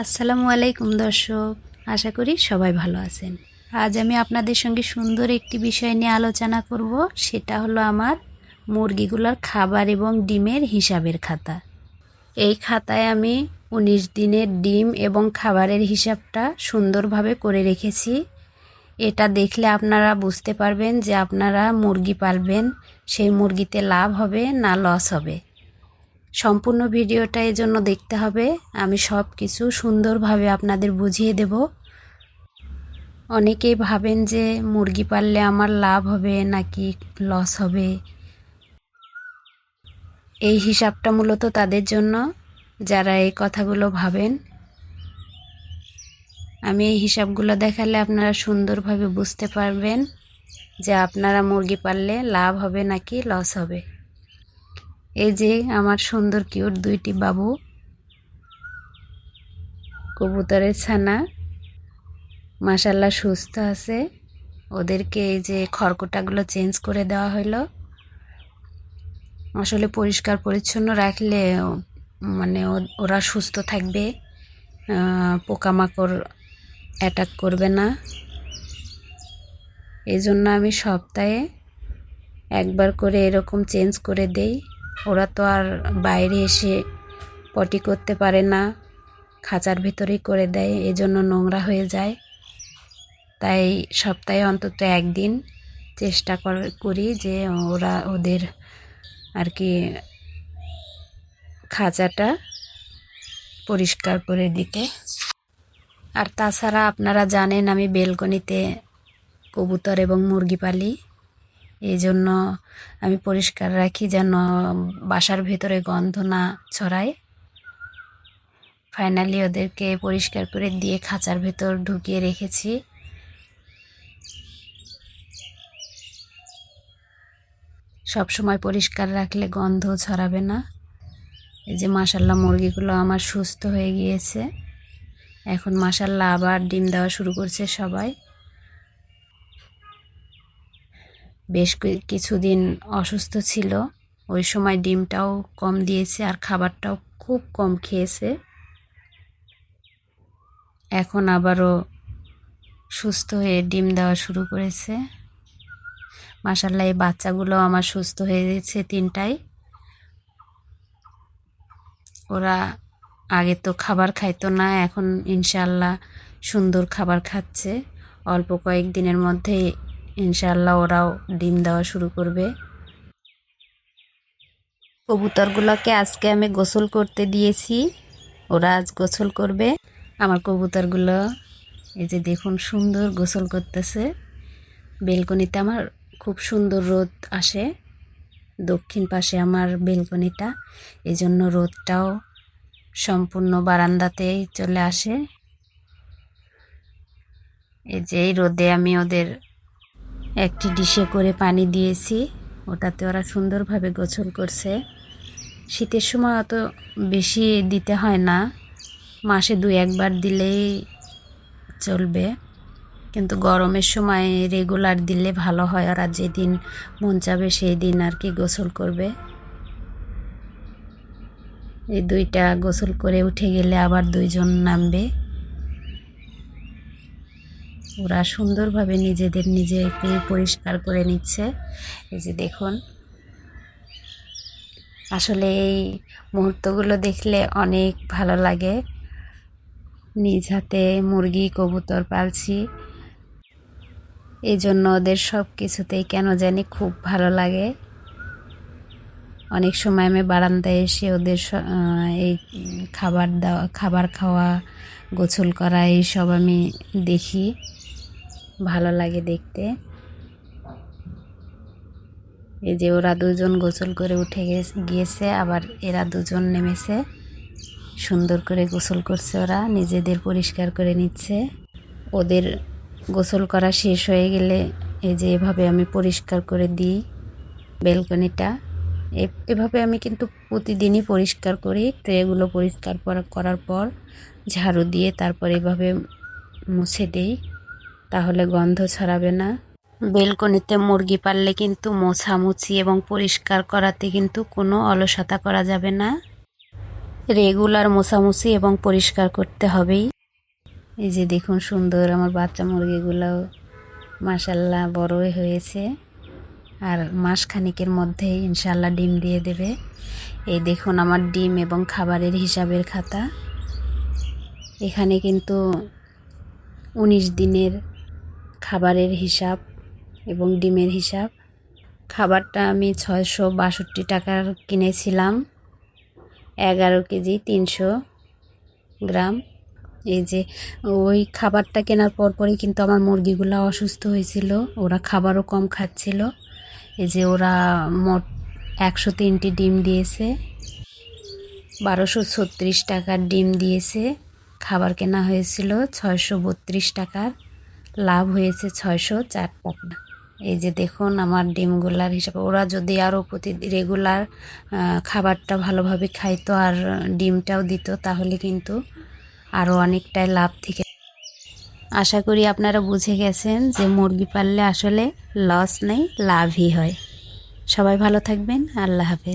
আসসালামু আলাইকুম, দর্শক। আশা করি সবাই ভালো আছেন। আজ আমি আপনাদের সঙ্গে সুন্দর একটি বিষয় নিয়ে আলোচনা করব। সেটা হলো আমার মুরগিগুলোর খাবার এবং ডিমের হিসাবের খাতা। এই খাতায় আমি উনিশ দিনের ডিম এবং খাবারের হিসাবটা সুন্দরভাবে করে রেখেছি। এটা দেখলে আপনারা বুঝতে পারবেন যে আপনারা মুরগি পালবেন, সেই মুরগিতে লাভ হবে না লস হবে। সম্পূর্ণ ভিডিওটা এই জন্য দেখতে হবে। আমি সব কিছু সুন্দরভাবে আপনাদের বুঝিয়ে দেব। অনেকেই ভাবেন যে মুরগি পাললে আমার লাভ হবে নাকি লস হবে। এই হিসাবটা মূলত তাদের জন্য, যারা এই কথাগুলো ভাবেন। আমি এই হিসাবগুলো দেখালে আপনারা সুন্দরভাবে বুঝতে পারবেন যে আপনারা মুরগি পাললে লাভ হবে নাকি লস হবে। এই যে আমার সুন্দর কিউট দুইটি বাবু, কবুতরের ছানা মাসাল্লাহ সুস্থ আছে। ওদেরকে এই যে খড়কুটাগুলো চেঞ্জ করে দেওয়া হলো আসলে পরিষ্কার পরিচ্ছন্ন রাখলে মানে ওরা সুস্থ থাকবে পোকামাকড় অ্যাটাক করবে না। এই জন্য আমি সপ্তাহে একবার করে এরকম চেঞ্জ করে দেই। ওরা তো আর বাইরে এসে পটি করতে পারে না, খাঁচার ভিতরেই করে দেয়, এজন্য নোংরা হয়ে যায়। তাই সপ্তাহে অন্তত একদিন চেষ্টা করি যে ওরা ওদের আর কি খাঁচাটা পরিষ্কার করে দিতে। আর তাছাড়া আপনারা জানেন আমি বেলকনিতে কবুতর এবং মুরগি পালি এই জন্য আমি পরিষ্কার রাখি যেন বাসার ভেতরে গন্ধ না ছড়ায়। ফাইনালি ওদেরকে পরিষ্কার করে দিয়ে খাঁচার ভেতর ঢুকিয়ে রেখেছি। সব সময় পরিষ্কার রাখলে গন্ধ ছড়াবে না। এই যে মাসাল্লাহ মুরগিগুলো আমার সুস্থ হয়ে গিয়েছে। এখন মাসাল্লাহ আবার ডিম দেওয়া শুরু করছে সবাই। বেশ কিছুদিন অসুস্থ ছিল। ওই সময় ডিমটাও কম দিয়েছে আর খাবারটাও খুব কম খেয়েছে। এখন আবারও সুস্থ হয়ে ডিম দেওয়া শুরু করেছে। মাসাল্লাহ এই বাচ্চাগুলো আমার সুস্থ হয়ে গেছে তিনটাই ওরা আগে তো খাবার খাইতো না, এখন ইনশাল্লাহ সুন্দর খাবার খাচ্ছে। অল্প কয়েকদিনের মধ্যেই ইনশাল্লাহ ওরাও ডিম দেওয়া শুরু করবে। কবুতরগুলোকে আজকে আমি গোসল করতে দিয়েছি। ওরা আজ গোসল করবে। আমার কবুতরগুলো এই যে দেখুন সুন্দর গোসল করতেছে। বেলকনিতে আমার খুব সুন্দর রোদ আসে। দক্ষিণ পাশে আমার বেলকনিটা। এই জন্য রোদটাও সম্পূর্ণ বারান্দাতেই চলে আসে। এই যে এই রোদে আমি ওদের একটি ডিশে করে পানি দিয়েছি। ওটাতে ওরা সুন্দরভাবে গোসল করছে। শীতের সময় অত বেশি দিতে হয় না। মাসে দু একবার দিলেই চলবে। কিন্তু গরমের সময় রেগুলার দিলে ভালো হয়। ওরা যেদিন মন চাবে সেই দিন আর কি গোসল করবে। এই দুইটা গোসল করে উঠে গেলে আবার দুইজন নামবে। ওরা সুন্দরভাবে নিজেদের নিজেকে পরিষ্কার করে নিচ্ছে। এই যে দেখুন। আসলে এই মুহূর্তগুলো দেখলে অনেক ভালো লাগে। নিজ হাতে মুরগি, কবুতর পালছি। এই জন্য ওদের সব কিছুতেই কেন জানি খুব ভালো লাগে। অনেক সময় আমি বারান্দায় এসে ওদের এই খাবার দেওয়া, খাবার খাওয়া, গোসল করা, এইসব আমি দেখি। ভালো লাগে দেখতে। এই যে ওরা দুজন গোসল করে উঠে গিয়েছে, আবার এরা দুজন নেমেছে। সুন্দর করে গোসল করছে ওরা, নিজেদের পরিষ্কার করে নিচ্ছে। ওদের গোসল করা শেষ হয়ে গেলে এই যে এভাবে আমি পরিষ্কার করে দিই বেলকনিটা। এভাবে আমি কিন্তু প্রতিদিনই পরিষ্কার করি ট্রেগুলো পরিষ্কার করার পর ঝাড়ু দিয়ে তারপর এভাবে মুছে দিই। তাহলে গন্ধ ছড়াবে না। বেলকনিতে মুরগি পাললে কিন্তু মোছামুছি এবং পরিষ্কার করাতে কিন্তু কোনো অলসতা করা যাবে না। রেগুলার মোছামুছি এবং পরিষ্কার করতে হবেই। এই যে দেখুন সুন্দর আমার বাচ্চা মুরগিগুলো মাসাল্লাহ বড়ই হয়েছে। আর মাস খানিকের মধ্যেই ইনশাল্লাহ ডিম দিয়ে দেবে। এই দেখুন আমার ডিম এবং খাবারের হিসাবের খাতা। এখানে কিন্তু উনিশ দিনের খাবারের হিসাব এবং ডিমের হিসাব। খাবারটা আমি ছয়শো বাষট্টি টাকার কিনেছিলাম। এগারো কেজি তিনশো গ্রাম। এই যে, ওই খাবারটা কেনার পরপরই কিন্তু আমার মুরগিগুলো অসুস্থ হয়েছিল। ওরা খাবারও কম খাচ্ছিল। এই যে, ওরা মোট একশো তিনটি ডিম দিয়েছে। বারোশো ছত্রিশ টাকার ডিম দিয়েছে। খাবার কেনা হয়েছিল ছয়শো বত্রিশ টাকার। লাভ হয়েছে ছয়শো চার টাকা। এই যে দেখুন আমার ডিমগুলার হিসাবে। ওরা যদি আরও প্রতি রেগুলার খাবারটা ভালোভাবে খাইতো আর ডিমটাও দিত, তাহলে কিন্তু আরও অনেকটাই লাভ থেকে আশা করি আপনারা বুঝে গেছেন যে মুরগি পাললে আসলে লস নেই, লাভই হয়। সবাই ভালো থাকবেন, আল্লাহ হাফেজ।